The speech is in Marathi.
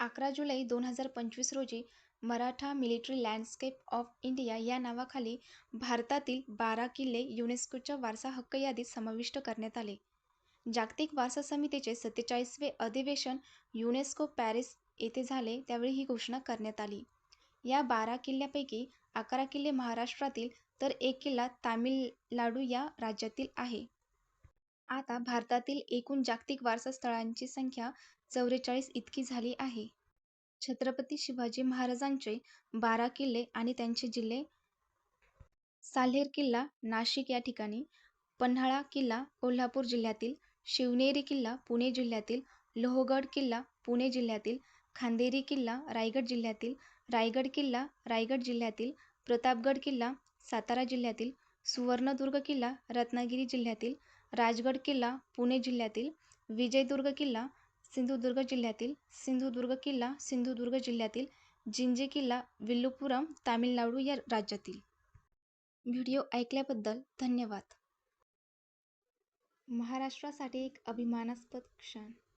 अकरा जुलै दोन हजार पंचवीस रोजी Maratha military landscape of India या नावाखाली भारतातील बारा किल्ले युनेस्कोच्या वारसा हक्क यादीत समाविष्ट करण्यात आले. जागतिक वारसा समितीचे सत्तेचाळीसवे अधिवेशन युनेस्को पॅरिस येथे झाले त्यावेळी ही घोषणा करण्यात आली. या बारा किल्ल्यांपैकी अकरा किल्ले महाराष्ट्रातील तर एक किल्ला तामिळनाडू या राज्यातील आहे. आता भारतातील एकूण जागतिक वारसा स्थळांची संख्या चौरेचाळीस इतकी झाली आहे. छत्रपती शिवाजी महाराजांचे बारा किल्ले आणि त्यांचे जिल्हे साल्हेर किल्ला नाशिक या ठिकाणी, पन्हाळा किल्ला कोल्हापूर जिल्ह्यातील, शिवनेरी किल्ला पुणे जिल्ह्यातील, लोहगड किल्ला पुणे जिल्ह्यातील, खांदेरी किल्ला रायगड जिल्ह्यातील, रायगड किल्ला रायगड जिल्ह्यातील, प्रतापगड किल्ला सातारा जिल्ह्यातील, सुवर्णदुर्ग किल्ला रत्नागिरी जिल्ह्यातील, राजगड किल्ला पुणे जिल्ह्यातील, विजयदुर्ग किल्ला सिंधुदुर्ग जिल्ह्यातील, सिंधुदुर्ग किल्ला सिंधुदुर्ग जिल्ह्यातील, जिंजी किल्ला विल्लुपुरम तामिळनाडू या राज्यातील. व्हिडिओ ऐकल्याबद्दल धन्यवाद. महाराष्ट्रासाठी एक अभिमानास्पद क्षण